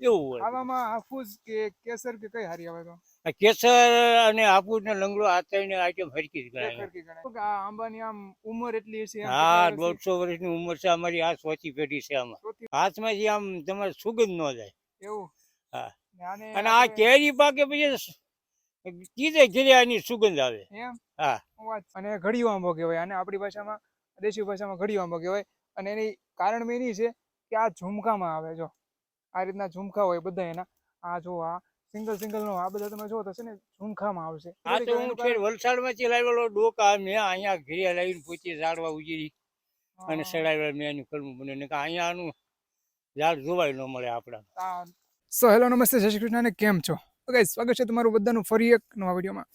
એવું હોય. આવામાં હાફૂસ કે કેસર કે કઈ હારી આવે તો? કેસર અને હાફૂસ ને લંગડો આ ત્રણ આઈટમ હરકી જ ગણાય. આ આંબાની આમ ઉંમર એટલી છે હા દોઢસો વર્ષની ઉંમર છે અમારી આ સોચી પેઢી છે આમાં. હાથમાંથી આમ તમારે સુગંધ ન જાય. એવું? હા. અને આ કેરી પાકે પછી કીધે ઘીરે આની સુગંધ આવે. એમ? હા. અને ઘડિયો આંબો કહેવાય. અને આપણી ભાષામાં દેશી ભાષામાં ઘડિયો આંબો કહેવાય. અને એની કારણ મેં એની છે કે આ ઝુમકામાં આવે જો. આ રીતના ઝુમખા હોય બધા એના. આ જો આ સિંગલ સિંગલ નો આ બધા તમે જો થશે ને ઝુમખામાં આવશે. આ તો હું છે વલસાડમાંથી લાવેલો ડોકા મેં અહીંયા ઘીરે લાવીને પોચી ઝાડવા ઉજીરી અને હા, સડાવ્યા મેં એનું કલમું બને ને અહીંયા આનું ઝાડ જોવાય ન મળે આપણા સો હેલો નમસ્તે જય શ્રી કૃષ્ણ અને કેમ છો? ગાઈઝ સ્વાગત છે તમારું બધાનું ફરી એક નવા વિડીયોમાં.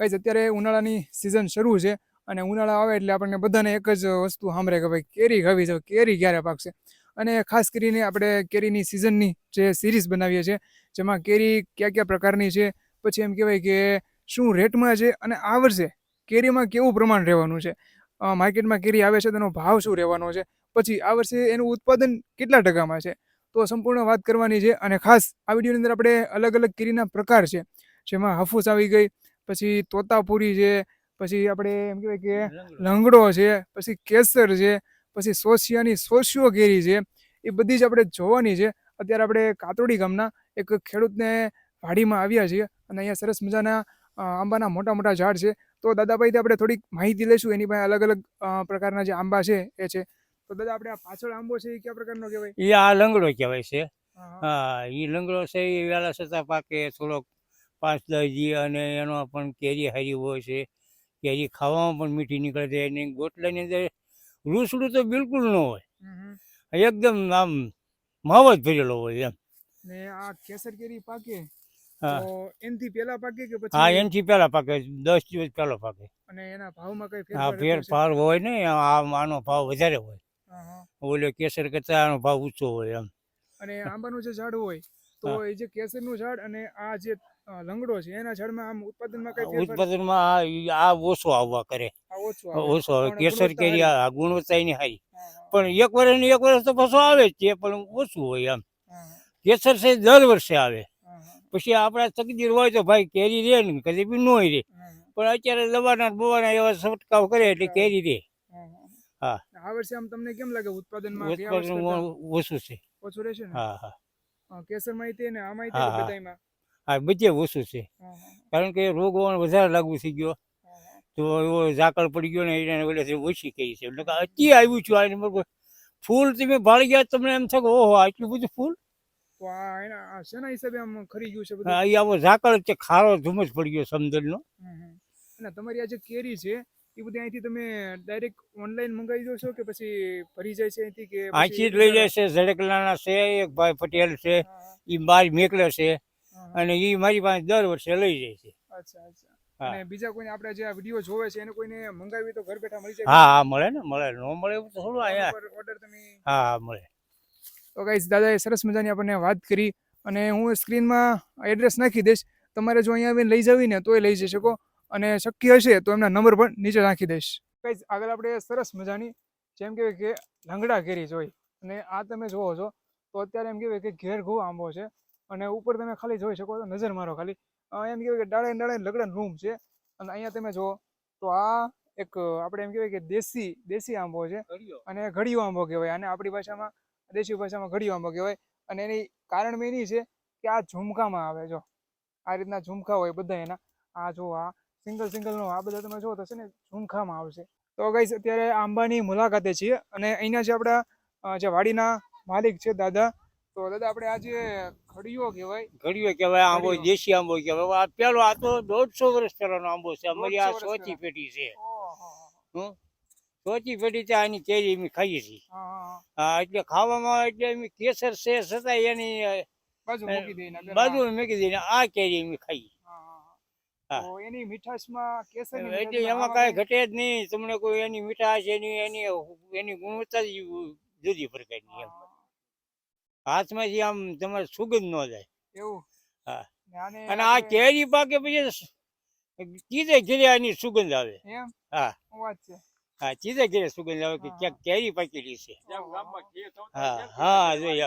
ગાઈઝ અત્યારે ઉનાળાની સિઝન શરૂ છે અને ઉનાળા આવે એટલે આપણને બધાને એક જ વસ્તુ સાંભળે કે ભાઈ કેરી ખાવી છે કેરી ક્યારે પાકશે? અને ખાસ કરીને આપણે કેરીની સિઝનની જે સિરીઝ બનાવીએ છીએ જેમાં કેરી કયા કયા પ્રકારની છે પછી એમ કહેવાય કે શું રેટમાં છે અને આ વર્ષે કેરીમાં કેવું પ્રમાણ રહેવાનું છે. માર્કેટમાં કેરી આવે છે તેનો ભાવ શું રહેવાનો છે પછી આ વર્ષે એનું ઉત્પાદન કેટલા ટકામાં છે તો સંપૂર્ણ વાત કરવાની છે અને ખાસ આ વિડીયોની અંદર આપણે અલગ અલગ કેરીના પ્રકાર છે જેમાં હાફૂસ આવી ગઈ પછી તોતાપુરી છે પછી આપણે એમ કહેવાય કે લંગડો છે પછી કેસર છે પછી સોસિયાની સોસિયો કેરી છે એ બધી જ આપણે જોવાની છે. અત્યારે આપણે કાતોડી ગામના એક ખેડૂતને વાડીમાં આવ્યા છીએ અને અહીંયા સરસ મજાના આંબાના મોટા મોટા ઝાડ છે. તો દાદાભાઈથી આપણે થોડીક માહિતી લઈશું. એની પાસે અલગ અલગ પ્રકારના જે આંબા છે એ છે. તો દાદા આપણે આ પાછળ આંબો છે એ કયા પ્રકારનો કહેવાય? એ આ લંગડો કહેવાય છે. હા, એ લંગડો છે એ વહેલા છતાં પાકે થોડોક પાંચ દસ દી અને એનો પણ કેરી હારી હોય છે. કેરી ખાવામાં પણ મીઠી નીકળે છે. અને ગોટલાની અંદર રૂસડું તો બિલકુલ ન હોય. એકદમ આમ માવ જ ભરેલો હોય એમ. ને આ કેસર કેરી પાકે એનથી પહેલા પાકે કે હા પછી એનાથી પહેલા પાકે દસ દિવસ પહેલો પાકે. અને એના ભાવમાં કઈ ફેરફાર હોય ને આ આનો ભાવ વધારે હોય. હા, હા. કેસર કરતા આનો ભાવ ઊંચો હોય એમ. અને આંબાનું જે ઝાડ હોય તો એ જે કેસરનું ઝાડ અને આ જે લંગડો છે એના ઝાડમાં આમ ઉત્પાદનમાં કઈ ઉત્પાદનમાં આ ઓછો આવવા કરે. આ ઓછું આવે. કેસર કેરી. આ ગુણવત્તા એની હારી પણ એક વર્ષ ને એક વર્ષ તો પાછો આવે જ છે પણ ઓછું હોય હા, કેસર છે દર વર્ષે આવે. પછી આપણા તકદીર હોય તો ભાઈ કેરી રે ને કદી બી ન રે. પણ અત્યારે દવાના બવાના એવા છંટકાવ કરે એટલે કેરી રે. હા. આ વર્ષે આમ તમને કેમ લાગે ઉત્પાદનમાં ઉત્પાદનમાં ઓછું છે. ઓછું રહેશે હા હા. કેસર માહિતી ને આમાં માહિતી હા, બધાયમાં બધે ઓછું છે. કારણ કે રોગ વધારે લાગુ થઈ ગયો. તો એવો ઝાકળ પડી ગયો ને એને ઓલેથી ઓછી કહી છે. એટલે કે આવ્યું છું આને બરોબર ફૂલ તમે ભાળી ગયા તમને એમ થાય કે ઓહો આટલું બધું ફૂલ? આ શેના હિસાબે આમ ખરી ગયું છે બધું? આવો ઝાકળ છે ખારો ધુમ્મસ પડી ગયો હમ. અને તમારી આ જે કેરી છે એ બધી અહીંથી તમે ડાયરેક્ટ ઓનલાઈન મંગાવી દો છો કે પછી ભરી જાય છે અહીંથી કે અહીંથી જ લઈ જાય છે ઝડકલાના છે એક ભાઈ પટેલ છે એ બાર મેકલે છે. અને એ મારી પાસે દર વર્ષે લઈ જાય છે. અચ્છા અચ્છા. અને બીજા કોઈને આપણે જે આ વીડિયો જોવે છે એને કોઈને મંગાવી તો ઘર બેઠા મળી જાય? હા હા મળે ને મળે. ન મળે એવું તો થોડું અહીંયા ઓર્ડર તમે હા હા મળે. તો ગાઈસ દાદાએ સરસ મજાની આપણને વાત કરી અને હું સ્ક્રીનમાં એડ્રેસ નાખી દઈશ. તમારે જો અહીંયા આવીને લઈ જવી ને તોય લઈ જઈ શકો અને શક્ય હશે તો એમના નંબર પણ નીચે નાખી દઈશ. ગાઈસ આગળ આપણે સરસ મજાની જેમ કહેવાય કે લંગડા કેરી જોઈ. અને આ તમે જોવો છો તો અત્યારે એમ કહેવાય કે ઘેર ઘઉ આંબો છે. અને ઉપર તમે ખાલી જોઈ શકો તો નજર મારો ખાલી. એમ કહેવાય કે ડાળે ડાળે લગડન રૂમ છે. અને અહીંયા તમે જુઓ તો આ એક આપણે એમ કહેવાય કે દેશી દેશી આંબો છે. અને ઘડિયો આંબો કહેવાય. અને આપણી ભાષામાં દેશી ભાષામાં ઘડિયો આંબો કહેવાય. અને એની કારણ મેં એની છે કે આ ઝુમકામાં આવે જો. આ રીતના ઝુમકા હોય બધા એના. આ જો આ સિંગલ સિંગલનો આ બધા તમે જો તો છે ને ઝુમખામાં આવશે. તો ગઈ અત્યારે આંબાની મુલાકાતે છીએ. અને અહીંના જે આપણા જે વાડીના માલિક છે દાદા તો દાદા આપણે આજે જે કહેવાય. ઘડીઓ કહેવાય આંબો દેશી આંબો કહેવાય. આ પેલો આ તો દોઢસો વર્ષ પહેલાનો આંબો છે અમારી આ સોચી પેટી છે. સોચી પેટી છે આની કેરી અમે ખાઈએ છીએ. હા એટલે ખાવામાં એટલે અમે કેસર છે છતાં એની બાજુ મૂકી દઈને આ કેરી અમે ખાઈએ. એની મીઠાશમાં એટલે એમાં કાંઈ ઘટે જ નહીં. તમને કોઈ એની મીઠાશ એની એની એની ગુણવત્તા જ જુદી પ્રકારની એમ. હાથમાંથી આમ તમારે સુગંધ ન જાય. એવું? હા. અને આ કેરી પાકે પછી ચીજે ઘીરે આની સુગંધ આવે. હા. હા ચીજે ઘીરે સુગંધ આવે કે ક્યાંક કેરી પાકેલી છે. હા હા જોઈ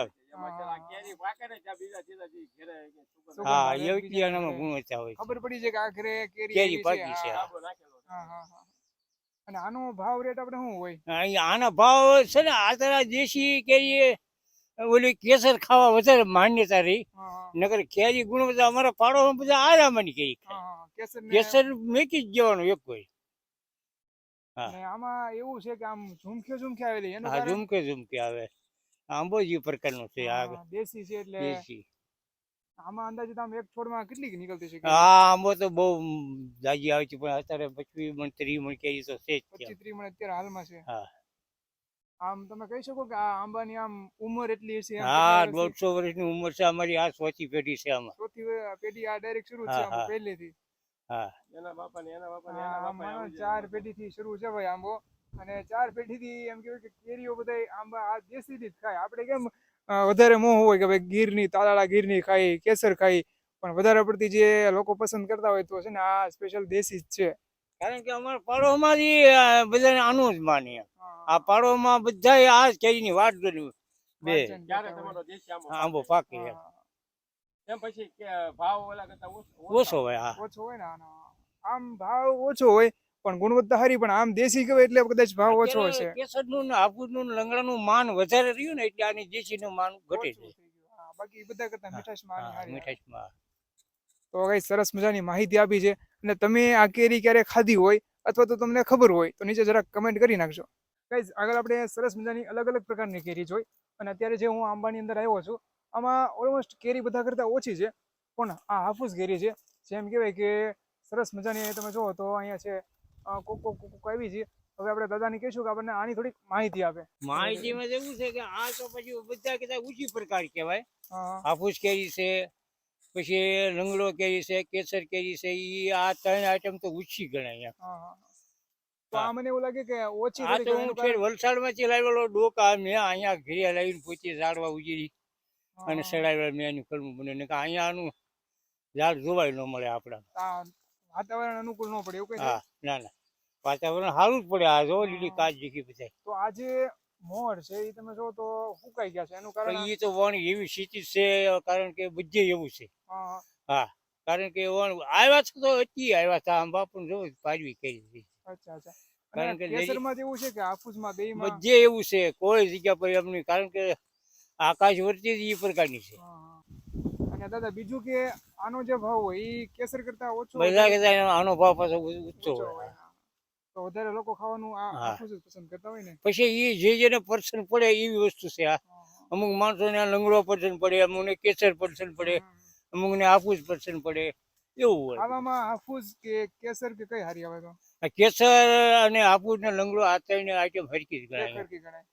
હા આવે, એવી બીજા ગુણવત્તા હોય ખબર પડી છે કે આ કેરી કેરી છે, પાકી. અને આનો ભાવ રેટ આપણે શું હોય? આના ભાવ છે ને આ દેશી કેરી ઓલી કેસર ખાવા વધારે માન્યતા રહી. નગર હા, કેરી ગુણવત્તા અમારા પાડોમાં બધા આરામની કેરી હા, કેસર મેકી જ જવાનું એક કોઈ આમાં એવું છે કે આમ ઝુમખ્યો ઝુમખ્યો આવેલી. હા ઝુમકે ઝુમકે આવે. આંબો જ એ પ્રકારનો છે આ દેશી છે એટલે દેશી. આમાં અંદાજે આમ એક છોડમાં કેટલી નીકળતી છે આ આંબો તો બહુ જાજી આવે છે પણ અત્યારે પચવી મણ ત્રીસ મણ કેરી તો છે જ પચીસ. ત્રીસ મણ અત્યારે હાલમાં છે. હા. આમ તમે કહી શકો કે આ આંબાની આમ ઉંમર એટલી છે હા દોઢસો વર્ષની ઉંમર છે અમારી આ ચોથી પેઢી છે આમાં. ચોથી પેઢી આ ડાયરેક્ટ શરૂ છે આમાં પહેલેથી. હા. એના બાપા ને એના બાપા ને એના બાપા માનો ચાર પેઢીથી શરૂ છે ભાઈ આંબો. અને ચાર પેઢીથી એમ કહેવાય કે કેરીઓ બધા આંબા આ દેશીથી જ ખાય. આપણે કેમ વધારે મોહ હોય કે ભાઈ ગીરની તાલાળા ગીરની ખાઈ કેસર ખાઈ પણ વધારે પડતી જે લોકો પસંદ કરતા હોય તો છે ને આ સ્પેશિયલ દેશી જ છે. કારણ કે અમારા પાડોમાં બધાને આનું જ માને. આ પાડોમાં બધા આ જ કેરીની વાટ જોઈ બે. દેશી આંબો પાકી પાકે? પાકે એમ. હા, એમ પછી ભાવ ઓલા કરતા ઓછો ઓછો? હોય હા. ઓછો હોય ને આમ ભાવ ઓછો હોય પણ ગુણવત્તા હારી પણ આમ દેશી કહેવાય એટલે કદાચ ભાવ ઓછો હશે. કેસરનું ને હાફૂસનું લંગડા નું માન વધારે રહ્યું ને એટલે આની દેશીનું માન ઘટે છે. બાકી બધા કરતા હા, મીઠાશમાં આની હા, હારી આવે. મીઠાશમાં તો કઈ સરસ મજાની માહિતી આપી છે અને તમે આ કેરી ક્યારે ખાધી હોય અથવા તો તમને ખબર હોય તો નીચે જરાક કમેન્ટ કરી નાખજો. કઈ આગળ આપણે સરસ મજાની અલગ અલગ પ્રકારની કેરી જોઈ અને અત્યારે જે હું આંબાની અંદર આવ્યો છું આમાં ઓલમોસ્ટ કેરી બધા કરતાં ઓછી છે પણ આ હાફૂસ કેરી છે. જેમ કહેવાય કે સરસ મજાની તમે જુઓ તો અહીંયા છે કોક કોક આવી છે. હવે આપણે દાદાને કહીશું કે આપણને આની થોડીક માહિતી આપે. માહિતીમાં એવું છે કે આ તો પછી બધા કદાચ ઊંચી પ્રકાર કહેવાય. હાફૂસ કેરી છે પછી લંગડો કેરી છે કેસર કેરી છે એ આ ત્રણ આઈટમ તો ઓછી ગણાય એમ. હા, હા. તો આ મને એવું લાગે કે ઓછી આ તો હું છે વલસાડમાંથી લાવેલો ડોકા મેં અહીંયા ઘરે લાવીને પોતે ઝાડવા ઉજીરી અને સડાવેલા મેં એનું કલમું બને ને આનું ઝાડ જોવાય ન મળે આપણા વાતાવરણ અનુકૂળ ન પડે એવું કઈ હા ના ના. વાતાવરણ સારું જ પડે. આ જો લીલી કાચ જેકી બધા તો આ જે મોર છે એ તમે જો તો સુકાઈ ગયા છે. એનું કારણ એ તો વણ એવી સ્થિતિ છે કારણ કે બધે એવું છે. હા, કારણ કે વણ આવ્યા છે તો અતિ આવ્યા હતા આંબા પણ જો પાડવી કરી હતી અચ્છા અચ્છા. કારણ કે કેસરમાં એવું છે કે હાફૂસમાં બેયમાં બધે એવું છે કોઈ જગ્યા પર એમ નહીં કારણ કે આકાશ વર્તી જ એ પ્રકારની છે. અને દાદા બીજું કે આનો જે ભાવ હોય એ કેસર કરતા ઓછો બધા કરતા આનો ભાવ પાછો ઊંચો હોય. તો વધારે લોકો ખાવાનું આ. જ પસંદ કરતા હોય ને? પછી એ જે જેને પર્સન પડે એવી વસ્તુ છે આ. અમુક માણસોને આ લંગડો પસંદ પડે અમુકને કેસર પસંદ પડે. અમુકને આફૂસ પસંદ પડે એવું હોય. આવામાં હાફૂસ કે કેસર કે કઈ હારી આવે તો? કેસર અને હાફૂસ ને લંગડો આ ત્રણ આઈટમ હરકી જ ગણાય. ગણાય.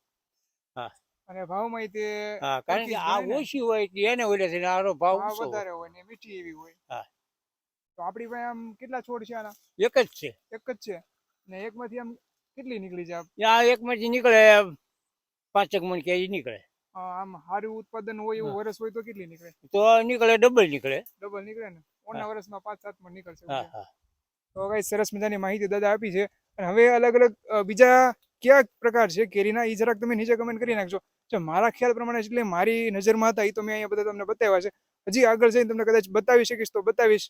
હા. અને ભાવમાં તે હા કારણ કે આ ઓછી હોય એટલે એને ઓલે છે આનો ભાવ ભાવ વધારે હોય ને મીઠી એવી હોય. હા. તો આપણી પાસે આમ કેટલા છોડ છે આના? એક જ છે. એક જ છે? ને એકમાંથી આમ કેટલી નીકળી જાય આ એકમાંથી નીકળે પાંચેક મણ કેરી નીકળે. આમ સારું ઉત્પાદન હોય એવું વર્ષ હોય તો કેટલી નીકળે? તો નીકળે ડબલ નીકળે. ડબલ નીકળે ને? ઓના વર્ષમાં પાંચ સાત મણ નીકળશે છે. તો કઈ સરસ મજાની માહિતી દાદા આપી છે. અને હવે અલગ અલગ બીજા કયા પ્રકાર છે? કેરીના? એ જરાક તમે નીચે કમેન્ટ કરી નાખજો. જો મારા ખ્યાલ પ્રમાણે એટલે મારી નજરમાં હતા એ તો મેં અહીંયા બધા તમને બતાવ્યા છે. હજી આગળ જઈને તમને કદાચ બતાવી શકીશ તો બતાવીશ.